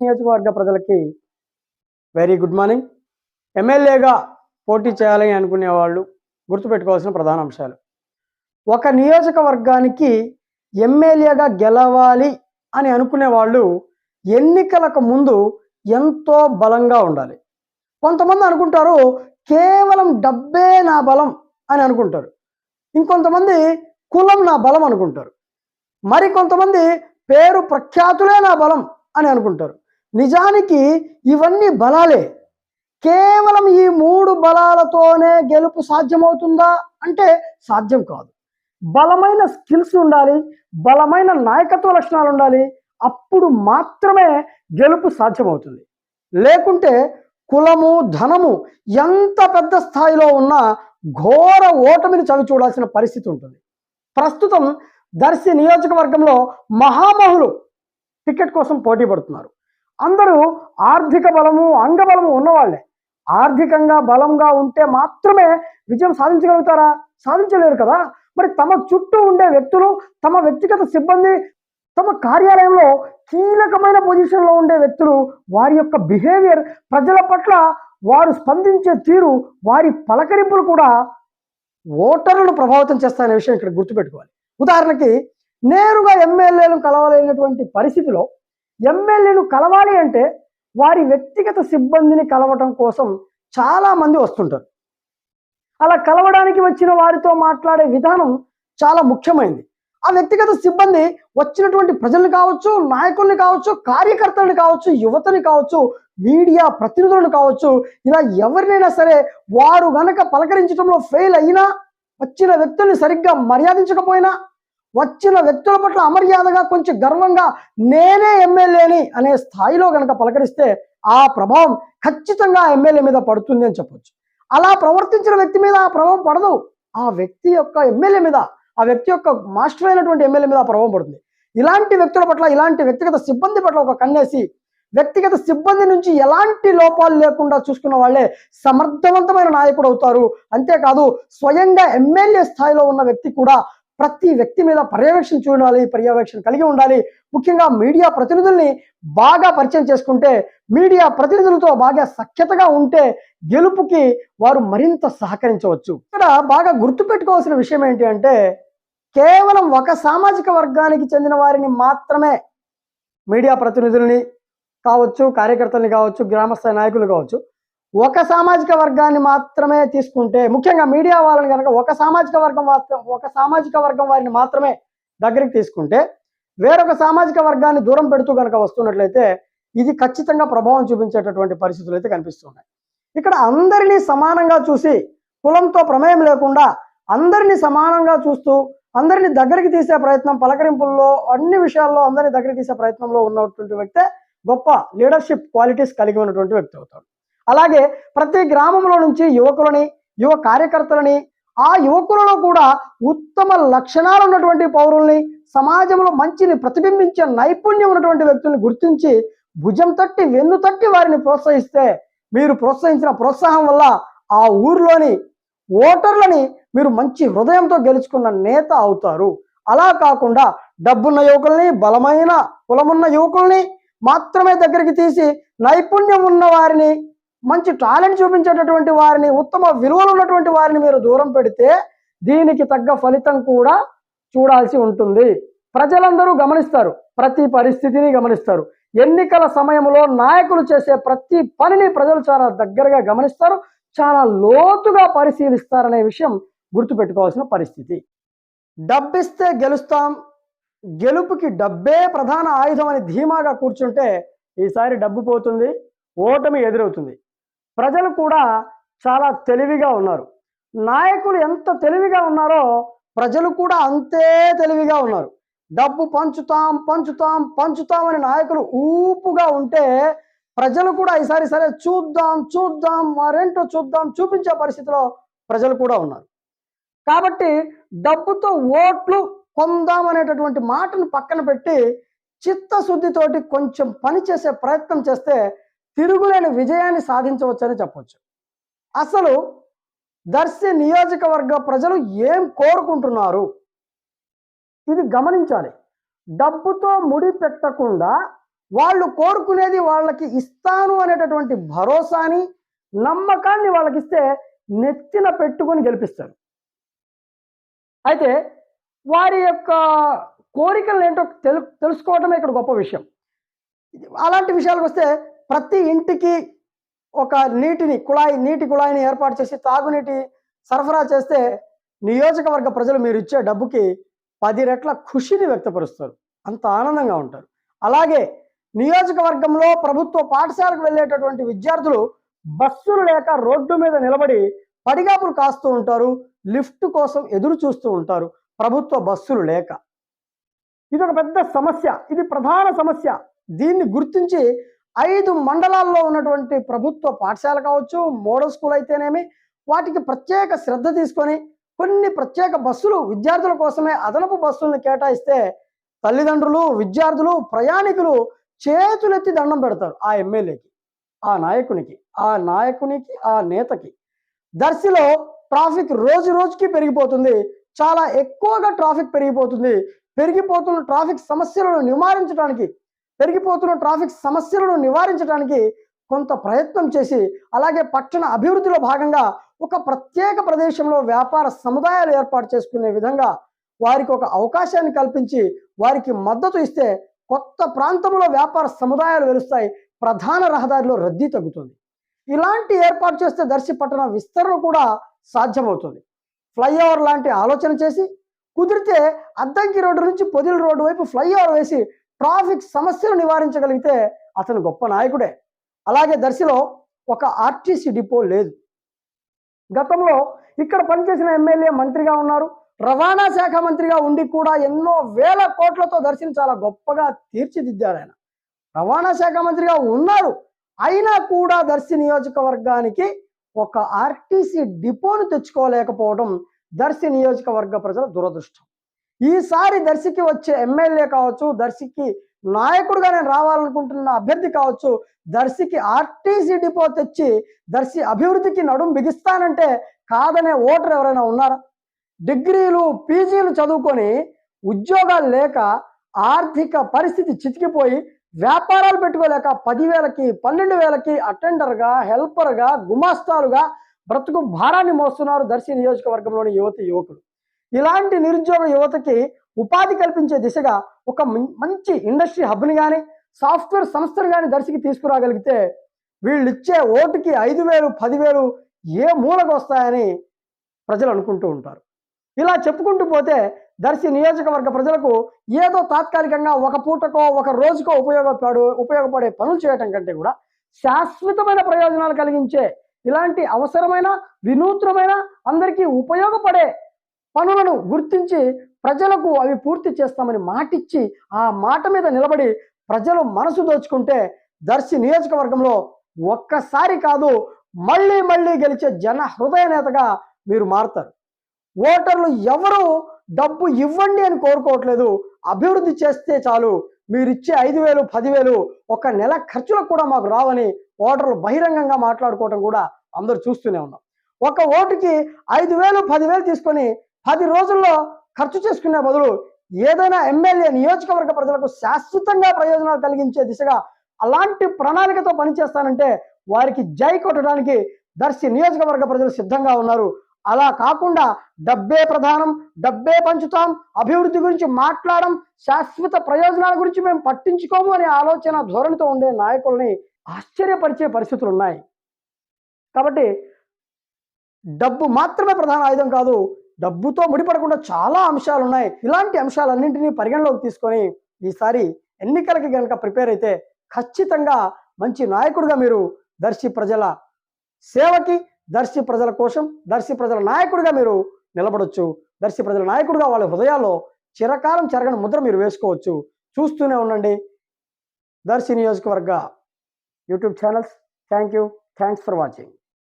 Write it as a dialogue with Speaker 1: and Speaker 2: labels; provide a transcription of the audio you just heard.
Speaker 1: నియోజకవర్గ ప్రజలకి very good morning ఎమ్మెల్యేగా పోటీ చేయాలని అనుకునే వాళ్ళు గుర్తుపెట్టుకోవాల్సిన ప్రధాన అంశాలు. ఒక నియోజకవర్గానికి ఎమ్మెల్యేగా గెలవాలి అని అనుకునే వాళ్ళు ఎన్నికలకు ముందు ఎంతో బలంగా ఉండాలి. కొంతమంది అనుకుంటారు కేవలం డబ్బే నా బలం అని అనుకుంటారు. ఇంకొంతమంది కులం నా బలం అనుకుంటారు. మరి కొంతమంది పేరు ప్రఖ్యాతులే నా బలం అని అనుకుంటారు. నిజానికి ఇవన్నీ బలాలే. కేవలం ఈ మూడు బలాలతోనే గెలుపు సాధ్యమవుతుందా? అంటే సాధ్యం కాదు. బలమైన స్కిల్స్ ఉండాలి బలమైన నాయకత్వ లక్షణాలు ఉండాలి అప్పుడు మాత్రమే గెలుపు సాధ్యమవుతుంది. లేకుంటే కులము ధనము ఎంత పెద్ద స్థాయిలో ఉన్నా ఘోర ఓటమిని చవి చూడాల్సిన పరిస్థితి ఉంటుంది. ప్రస్తుతం దర్శి నియోజకవర్గంలో మహామహులు టికెట్ కోసం పోటీ పడుతున్నారు. అందరూ ఆర్థిక బలము అంగబలము ఉన్నవాళ్ళే ఆర్థికంగా బలంగా ఉంటే మాత్రమే విజయం సాధించగలుగుతారా? సాధించలేరు కదా? మరి తమ చుట్టూ ఉండే వ్యక్తులు తమ వ్యక్తిగత సిబ్బంది తమ కార్యాలయంలో కీలకమైన పొజిషన్లో ఉండే వ్యక్తులు వారి యొక్క బిహేవియర్ ప్రజల పట్ల వారు స్పందించే తీరు వారి పలకరింపులు కూడా ఓటర్లను ప్రభావితం చేస్తాయనే విషయం ఇక్కడ గుర్తుపెట్టుకోవాలి. ఉదాహరణకి నేరుగా ఎమ్మెల్యేలు కలవలేనటువంటి పరిస్థితిలో ఎమ్మెల్యేను కలవాలి అంటే వారి వ్యక్తిగత సిబ్బందిని కలవటం కోసం చాలామంది వస్తుంటారు. అలా కలవడానికి వచ్చిన వారితో మాట్లాడే విధానం చాలా ముఖ్యమైనది ఆ వ్యక్తిగత సిబ్బంది వచ్చినటువంటి ప్రజల్ని కావచ్చు నాయకుల్ని కావచ్చు కార్యకర్తలను కావచ్చు యువతని కావచ్చు మీడియా ప్రతినిధులను కావచ్చు ఇలా ఎవరినైనా సరే వారు గనక పలకరించడంలో ఫెయిల్ అయినా వచ్చిన వ్యక్తుల్ని సరిగ్గా మర్యాదించకపోయినా వచ్చిన వ్యక్తుల పట్ల అమర్యాదగా కొంచెం గర్వంగా నేనే ఎమ్మెల్యేని అనే స్థాయిలో కనుక పలకరిస్తే ఆ ప్రభావం ఖచ్చితంగా ఎమ్మెల్యే మీద పడుతుంది అని చెప్పొచ్చు. అలా ప్రవర్తించిన వ్యక్తి మీద ఆ ప్రభావం పడదు. ఆ వ్యక్తి యొక్క ఎమ్మెల్యే మీద ఆ వ్యక్తి యొక్క మాస్టర్ అయినటువంటి ఎమ్మెల్యే మీద ప్రభావం పడుతుంది. ఇలాంటి వ్యక్తుల పట్ల ఇలాంటి వ్యక్తిగత సిబ్బంది పట్ల ఒక కన్నేసి వ్యక్తిగత సిబ్బంది నుంచి ఎలాంటి లోపాలు లేకుండా చూసుకున్న వాళ్ళే సమర్థవంతమైన నాయకుడు అవుతారు. అంతేకాదు స్వయంగా ఎమ్మెల్యే స్థాయిలో ఉన్న వ్యక్తి కూడా ప్రతి వ్యక్తి మీద పర్యవేక్షణ చూడాలి పర్యవేక్షణ కలిగి ఉండాలి. ముఖ్యంగా మీడియా ప్రతినిధుల్ని బాగా పరిచయం చేసుకుంటే మీడియా ప్రతినిధులతో బాగా సఖ్యతగా ఉంటే గెలుపుకి వారు మరింత సహకరించవచ్చు. ఇక్కడ బాగా గుర్తుపెట్టుకోవాల్సిన విషయం ఏంటి అంటే కేవలం ఒక సామాజిక వర్గానికి చెందిన వారిని మాత్రమే మీడియా ప్రతినిధుల్ని కావచ్చు కార్యకర్తల్ని కావచ్చు గ్రామస్థాయి నాయకులు కావచ్చు ఒక సామాజిక వర్గాన్ని మాత్రమే తీసుకుంటే ముఖ్యంగా మీడియా వాళ్ళని కనుక ఒక సామాజిక వర్గం మాత్రం ఒక సామాజిక వర్గం వారిని మాత్రమే దగ్గరికి తీసుకుంటే వేరొక సామాజిక వర్గాన్ని దూరం పెడుతూ కనుక వస్తున్నట్లయితే ఇది ఖచ్చితంగా ప్రభావం చూపించేటటువంటి పరిస్థితులు అయితే కనిపిస్తున్నాయి. ఇక్కడ అందరినీ సమానంగా చూసి కులంతో ప్రమేయం లేకుండా అందరినీ సమానంగా చూస్తూ అందరినీ దగ్గరికి తీసే ప్రయత్నం పలకరింపుల్లో అన్ని విషయాల్లో అందరినీ దగ్గరికి తీసే ప్రయత్నంలో ఉన్నటువంటి వ్యక్తే గొప్ప లీడర్షిప్ క్వాలిటీస్ కలిగి ఉన్నటువంటి వ్యక్తి అవుతాడు. అలాగే ప్రతి గ్రామంలో నుంచి యువకులని యువ కార్యకర్తలని ఆ యువకులలో కూడా ఉత్తమ లక్షణాలు ఉన్నటువంటి పౌరుల్ని సమాజంలో మంచిని ప్రతిబింబించే నైపుణ్యం ఉన్నటువంటి వ్యక్తుల్ని గుర్తించి భుజం తట్టి వెన్ను తట్టి వారిని ప్రోత్సహిస్తే మీరు ప్రోత్సహించిన ప్రోత్సాహం వల్ల ఆ ఊర్లోని ఓటర్లని మీరు మంచి హృదయంతో గెలుచుకున్న నేత అవుతారు. అలా కాకుండా డబ్బున్న యువకుల్ని బలమైన కులమున్న యువకుల్ని మాత్రమే దగ్గరికి తీసి నైపుణ్యం ఉన్న వారిని మంచి టాలెంట్ చూపించేటటువంటి వారిని ఉత్తమ విలువలు ఉన్నటువంటి వారిని మీరు దూరం పెడితే దీనికి తగ్గ ఫలితం కూడా చూడాల్సి ఉంటుంది. ప్రజలందరూ గమనిస్తారు ప్రతి పరిస్థితిని గమనిస్తారు. ఎన్నికల సమయంలో నాయకులు చేసే ప్రతి పనిని ప్రజలు చాలా దగ్గరగా గమనిస్తారు చాలా లోతుగా పరిశీలిస్తారనే విషయం గుర్తుపెట్టుకోవాల్సిన పరిస్థితి. డబ్బిస్తే గెలుస్తాం గెలుపుకి డబ్బే ప్రధాన ఆయుధం అని ధీమాగా కూర్చుంటే ఈసారి డబ్బు పోతుంది ఓటమి ఎదురవుతుంది. ప్రజలు కూడా చాలా తెలివిగా ఉన్నారు. నాయకులు ఎంత తెలివిగా ఉన్నారో ప్రజలు కూడా అంతే తెలివిగా ఉన్నారు. డబ్బు పంచుతాం పంచుతాం పంచుతాం అని నాయకులు ఊపుగా ఉంటే ప్రజలు కూడా ఈసారి సరే చూద్దాం చూద్దాం మరేంటో చూద్దాం చూపించే పరిస్థితిలో ప్రజలు కూడా ఉన్నారు. కాబట్టి డబ్బుతో ఓట్లు కొందాం అనేటటువంటి మాటను పక్కన పెట్టి చిత్తశుద్ధితోటి కొంచెం పని చేసే ప్రయత్నం చేస్తే తిరుగులేని విజయాన్ని సాధించవచ్చని చెప్పొచ్చు. అసలు దర్శి నియోజకవర్గ ప్రజలు ఏం కోరుకుంటున్నారు? ఇది గమనించాలి. డబ్బుతో ముడి పెట్టకుండా వాళ్ళు కోరుకునేది వాళ్ళకి ఇస్తాను అనేటటువంటి భరోసాని నమ్మకాన్ని వాళ్ళకి ఇస్తే నెత్తిన పెట్టుకొని గెలిపిస్తారు. అయితే వారి యొక్క కోరికలు ఏంటో తెలు తెలుసుకోవటమే ఇక్కడ గొప్ప విషయం. ఇది- అలాంటి విషయాలకు వస్తే ప్రతి ఇంటికి ఒక నీటిని కుళాయి నీటి కుళాయిని ఏర్పాటు చేసి తాగునీటి సరఫరా చేస్తే నియోజకవర్గ ప్రజలు మీరు ఇచ్చే డబ్బుకి పది రెట్ల ఖుషిని వ్యక్తపరుస్తారు. అంత ఆనందంగా ఉంటారు. అలాగే నియోజకవర్గంలో ప్రభుత్వ పాఠశాలకు వెళ్ళేటటువంటి విద్యార్థులు బస్సులు లేక రోడ్డు మీద నిలబడి పడిగాపులు కాస్తూ ఉంటారు లిఫ్ట్ కోసం ఎదురు చూస్తూ ఉంటారు ప్రభుత్వ బస్సులు లేక. ఇది ఒక పెద్ద సమస్య. ఇది ప్రధాన సమస్య. దీన్ని గుర్తించి ఐదు మండలాల్లో ఉన్నటువంటి ప్రభుత్వ పాఠశాల కావచ్చు మోడల్ స్కూల్ అయితేనేమి వాటికి ప్రత్యేక శ్రద్ధ తీసుకొని కొన్ని ప్రత్యేక బస్సులు విద్యార్థుల కోసమే అదనపు బస్సులను కేటాయిస్తే తల్లిదండ్రులు విద్యార్థులు ప్రయాణికులు చేతులెత్తి దండం పెడతారు ఆ ఎమ్మెల్యేకి ఆ నాయకునికి ఆ నాయకునికి ఆ నేతకి. దర్శిలో ట్రాఫిక్ రోజు రోజుకి పెరిగిపోతుంది చాలా ఎక్కువగా ట్రాఫిక్ పెరిగిపోతుంది. పెరిగిపోతున్న ట్రాఫిక్ సమస్యలను నివారించడానికి పెరిగిపోతున్న ట్రాఫిక్ సమస్యలను నివారించడానికి కొంత ప్రయత్నం చేసి అలాగే పట్టణ అభివృద్ధిలో భాగంగా ఒక ప్రత్యేక ప్రదేశంలో వ్యాపార సముదాయాలు ఏర్పాటు చేసుకునే విధంగా వారికి ఒక అవకాశాన్ని కల్పించి వారికి మద్దతు ఇస్తే కొత్త ప్రాంతంలో వ్యాపార సముదాయాలు వెలుస్తాయి. ప్రధాన రహదారిలో రద్దీ తగ్గుతుంది. ఇలాంటి ఏర్పాటు చేస్తే దర్శి పట్టణ విస్తరణ కూడా సాధ్యమవుతుంది. ఫ్లైఓవర్ లాంటి ఆలోచన చేసి కుదిరితే అద్దంకి రోడ్డు నుంచి పొదిల రోడ్డు వైపు ఫ్లైఓవర్ వేసి ట్రాఫిక్ సమస్యలు నివారించగలిగితే అతను గొప్ప నాయకుడే. అలాగే దర్శిలో ఒక ఆర్టీసీ డిపో లేదు. గతంలో ఇక్కడ పనిచేసిన ఎమ్మెల్యే మంత్రిగా ఉన్నారు. రవాణా శాఖ మంత్రిగా ఉండి కూడా ఎన్నో వేల కోట్లతో దర్శిని చాలా గొప్పగా తీర్చిదిద్దారు ఆయన. రవాణా శాఖ మంత్రిగా ఉన్నారు. అయినా కూడా దర్శి నియోజకవర్గానికి ఒక ఆర్టీసీ డిపోను తెచ్చుకోలేకపోవడం దర్శి నియోజకవర్గ ప్రజల దురదృష్టం. ఈసారి దర్శికి వచ్చే ఎమ్మెల్యే కావచ్చు దర్శికి నాయకుడుగా నేను రావాలనుకుంటున్న అభ్యర్థి కావచ్చు దర్శికి ఆర్టీసీ డిపో తెచ్చి దర్శి అభివృద్ధికి నడుం బిగిస్తానంటే కాదనే ఓటర్ ఎవరైనా ఉన్నారా? డిగ్రీలు పీజీలు చదువుకొని ఉద్యోగాలు లేక ఆర్థిక పరిస్థితి చితికిపోయి వ్యాపారాలు పెట్టుకోలేక పదివేలకి పన్నెండు వేలకి అటెండర్గా హెల్పర్గా గుమాస్తాలుగా బ్రతుకు భారాన్ని మోస్తున్నారు దర్శి నియోజకవర్గంలోని యువతి యువకులు. ఇలాంటి నిరుద్యోగ యువతకి ఉపాధి కల్పించే దిశగా ఒక మంచి ఇండస్ట్రీ హబ్ని కానీ సాఫ్ట్వేర్ సంస్థను కానీ దర్శికి తీసుకురాగలిగితే వీళ్ళు ఇచ్చే ఓటుకి ఐదు వేలు పదివేలు ఏ మూలకు వస్తాయని ప్రజలు అనుకుంటూ ఉంటారు. ఇలా చెప్పుకుంటూ పోతే దర్శి నియోజకవర్గ ప్రజలకు ఏదో తాత్కాలికంగా ఒక పూటకో ఒక రోజుకో ఉపయోగపడు ఉపయోగపడే పనులు చేయటం కంటే కూడా శాశ్వతమైన ప్రయోజనాలు కలిగించే ఇలాంటి అవసరమైన వినూత్నమైన అందరికీ ఉపయోగపడే పనులను గుర్తించి ప్రజలకు అవి పూర్తి చేస్తామని మాటిచ్చి ఆ మాట మీద నిలబడి ప్రజలు మనసు దోచుకుంటే దర్శి నియోజకవర్గంలో ఒక్కసారి కాదు మళ్ళీ మళ్ళీ గెలిచే జన హృదయ నేతగా మీరు మారుతారు. ఓటర్లు ఎవరు డబ్బు ఇవ్వండి అని కోరుకోవట్లేదు అభివృద్ధి చేస్తే చాలు మీరిచ్చే ఐదు వేలు పదివేలు ఒక నెల ఖర్చులకు కూడా మాకు రావని ఓటర్లు బహిరంగంగా మాట్లాడుకోవటం కూడా అందరూ చూస్తూనే ఉన్నాం. ఒక ఓటుకి ఐదు వేలు పదివేలు తీసుకొని పది రోజుల్లో ఖర్చు చేసుకునే బదులు ఏదైనా ఎమ్మెల్యే నియోజకవర్గ ప్రజలకు శాశ్వతంగా ప్రయోజనాలు కలిగించే దిశగా అలాంటి ప్రణాళికతో పనిచేస్తానంటే వారికి జై కొట్టడానికి దర్శి నియోజకవర్గ ప్రజలు సిద్ధంగా ఉన్నారు. అలా కాకుండా డబ్బే ప్రధానం డబ్బే పంచుతాం అభివృద్ధి గురించి మాట్లాడడం శాశ్వత ప్రయోజనాల గురించి మేము పట్టించుకోము అనే ఆలోచన ధోరణితో ఉండే నాయకుల్ని ఆశ్చర్యపరిచే పరిస్థితులు ఉన్నాయి. కాబట్టి డబ్బు మాత్రమే ప్రధాన ఆయుధం కాదు డబ్బుతో ముడిపడకుండా చాలా అంశాలు ఉన్నాయి ఇలాంటి అంశాలన్నింటినీ పరిగణలోకి తీసుకొని ఈసారి ఎన్నికలకి కనుక ప్రిపేర్ అయితే ఖచ్చితంగా మంచి నాయకుడిగా మీరు దర్శి ప్రజల సేవకి దర్శి ప్రజల కోసం దర్శి ప్రజల నాయకుడిగా మీరు నిలబడొచ్చు. దర్శి ప్రజల నాయకుడిగా వాళ్ళ హృదయాల్లో చిరకాలం చెరగని ముద్ర మీరు వేసుకోవచ్చు. చూస్తూనే ఉండండి. దర్శి నియోజకవర్గ YouTube channels. Thank you. Thanks for watching.